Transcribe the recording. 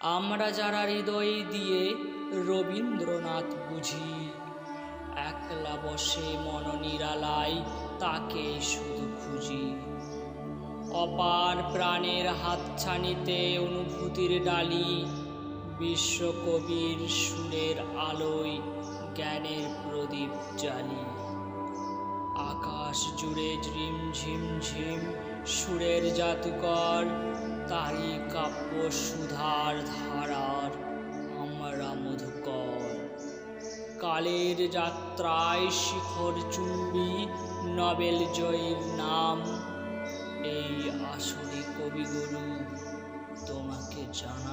আমরা যারা হৃদয় দিয়ে রবীন্দ্রনাথ বুঝি, একলা বসে মন নিরালায় তাকে শুধু খুঁজি। অপার প্রাণের হাতছানিতে অনুভূতির ডালি, বিশ্বকবির সুরের আলোয় জ্ঞানের প্রদীপ জ্বালি। আকাশ জুড়ে ঝিম ঝিম ঝিম সুরের জাদুকর তারি কাব্য সুধার ধারার আমরা মধুকর। কালের যাত্রায় শিখর চুম্বি নবেল জয়ীর নাম, এই আসরে কবিগুরু তোমাকে প্রণাম